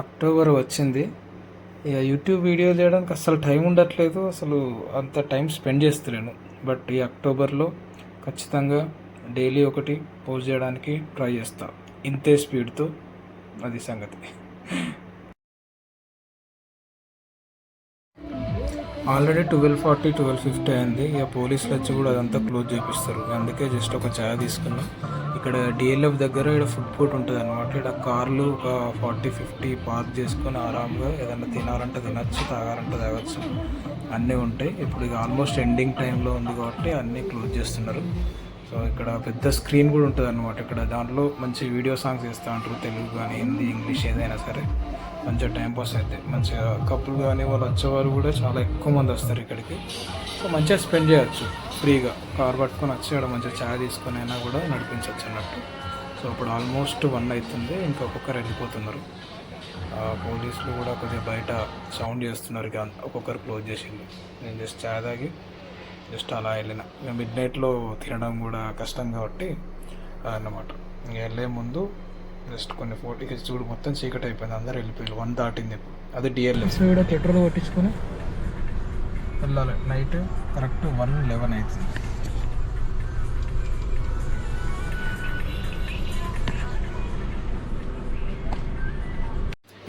October వచ్చింది. ఇక YouTube video చేయడానికి అసలు టైం ఉండట్లేదు. అసలు అంత టైం స్పెండ్ చేస్తలేను. బట్ ఈ అక్టోబర్లో ఖచ్చితంగా డైలీ ఒకటి పోస్ట్ చేయడానికి ట్రై చేస్తా. ఇంతే స్పీడ్తో అది సంగతి. Already twelve forty twelve fifty అయింది. ఇక పోలీసులు వచ్చి కూడా అదంతా క్లోజ్ చేపిస్తారు. అందుకే జస్ట్ ఒక ఛాయ్ తీసుకున్నాం. ఇక్కడ డిఎల్ఎఫ్ దగ్గర ఇక్కడ ఫుడ్ కోర్ట్ ఉంటుంది అనమాట ఇక్కడ కార్లు ఒక ఫార్టీ ఫిఫ్టీ పార్క్ చేసుకొని ఆరామ్గా ఏదైనా తినాలంటే తినచ్చు తాగాలంటే తాగొచ్చు. అన్నీ ఉంటాయి. ఇప్పుడు ఇక ఆల్మోస్ట్ ఎండింగ్ టైంలో ఉంది కాబట్టి అన్నీ క్లోజ్ చేస్తున్నారు. సో ఇక్కడ పెద్ద స్క్రీన్ కూడా ఉంటుంది అనమాట ఇక్కడ దాంట్లో మంచి వీడియో సాంగ్స్ వేస్తూ ఉంటారు. తెలుగు కానీ హిందీ ఇంగ్లీష్ ఏదైనా సరే. మంచిగా టైంపాస్ అవుతాయి అయితే. మంచిగా కప్పులు కానీ వాళ్ళు వచ్చేవారు కూడా చాలా ఎక్కువ మంది వస్తారు ఇక్కడికి. సో మంచిగా స్పెండ్ చేయొచ్చు. ఫ్రీగా కార్ పట్టుకొని వచ్చి ఇక్కడ మంచిగా ఛాయ్ తీసుకొని అయినా కూడా నడిపించవచ్చు అన్నట్టు. సో ఇప్పుడు ఆల్మోస్ట్ వన్ అవుతుంది. ఇంకా ఒక్కొక్కరు వెళ్ళిపోతున్నారు. పోలీసులు కూడా కొద్దిగా బయట సౌండ్ చేస్తున్నారు. ఇక ఒక్కొక్కరు క్లోజ్ చేసింది నేను జస్ట్ ఛాయ్ తాగి జస్ట్ అలా వెళ్ళిన. మిడ్ నైట్లో తినడం కూడా కష్టం కాబట్టి అన్నమాట. వెళ్ళే ముందు జస్ట్ కొన్ని ఫోటోకి చూడు మొత్తం చీకటి అయిపోయింది. అందరు వెళ్ళిపోయారు. వన్ దాటింది అది డిఎల్ఎస్ ఇక్కడ పెట్రోల్ కొట్టించుకొని వెళ్ళాలి. నైట్ కరెక్ట్ వన్ లెవెన్ అవుతుంది.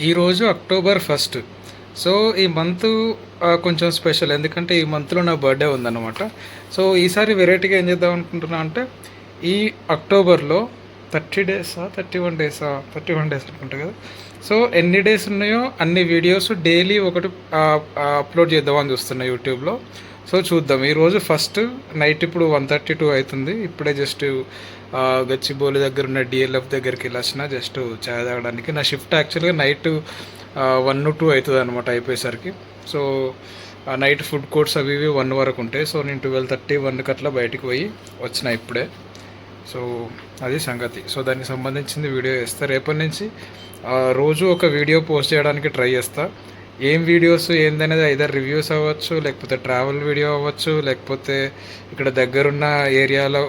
ఈరోజు అక్టోబర్ ఫస్ట్. సో ఈ మంత్ కొంచెం స్పెషల్. ఎందుకంటే ఈ మంత్లో నా బర్త్డే ఉందన్నమాట. సో ఈసారి వెరైటీగా ఏం చేద్దాం అనుకుంటున్నా అంటే ఈ అక్టోబర్లో థర్టీ డేసా థర్టీ వన్ డేసా థర్టీ వన్ డేస్ అనుకుంటా కదా. సో ఎన్ని డేస్ ఉన్నాయో అన్ని వీడియోస్ డైలీ ఒకటి అప్లోడ్ చేద్దామని చూస్తున్నా యూట్యూబ్లో. సో చూద్దాం. ఈరోజు ఫస్ట్ నైట్ ఇప్పుడు వన్ థర్టీ టూ అవుతుంది. ఇప్పుడే జస్ట్ గచ్చిబౌలి దగ్గర ఉన్న డిఎల్ఎఫ్ దగ్గరికి వెళ్ళొచ్చిన జస్ట్ చాయ్ తాగడానికి. నా షిఫ్ట్ యాక్చువల్గా నైట్ వన్ టూ అవుతుంది అనమాట అయిపోయేసరికి. సో నైట్ ఫుడ్ కోర్ట్స్ అవి ఇవి వన్ వరకు ఉంటాయి. సో నేను ట్వెల్వ్ థర్టీ వన్కి అట్లా బయటికి పోయి వచ్చిన ఇప్పుడే. సో అది సంగతి. సో దానికి సంబంధించింది వీడియో చేస్తా. రేపటి నుంచి రోజు ఒక వీడియో పోస్ట్ చేయడానికి ట్రై చేస్తాను ఏం వీడియోస్ ఏందనేది ఐదర్ రివ్యూస్ అవ్వచ్చు లేకపోతే ట్రావెల్ వీడియో అవ్వచ్చు లేకపోతే ఇక్కడ దగ్గరున్న ఏరియాలో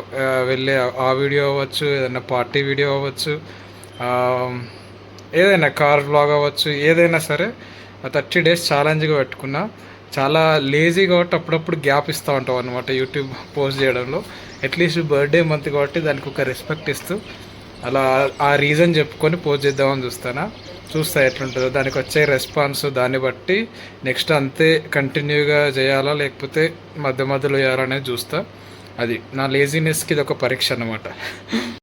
వెళ్ళే ఆ వీడియో అవ్వచ్చు ఏదైనా పార్టీ వీడియో అవ్వచ్చు ఏదైనా కార్ బ్లాగ్ అవ్వచ్చు ఏదైనా సరే థర్టీ డేస్ ఛాలెంజ్గా పెట్టుకున్నా చాలా లేజీ కాబట్టి అప్పుడప్పుడు గ్యాప్ ఇస్తూ ఉంటాం అనమాట యూట్యూబ్ పోస్ట్ చేయడంలో. అట్లీస్ట్ బర్త్డే మంత్ కాబట్టి దానికి ఒక రెస్పెక్ట్ ఇస్తూ అలా ఆ రీజన్ చెప్పుకొని పోస్ట్ చేద్దామని చూస్తానా. చూస్తా ఎట్లుంటుందో దానికి వచ్చే రెస్పాన్స్ దాన్ని బట్టి నెక్స్ట్ అంతే కంటిన్యూగా చేయాలా లేకపోతే మధ్య మధ్యలో చేయాలనేది చూస్తా. అది నా లేజినెస్కి ఇది ఒక పరీక్ష అనమాట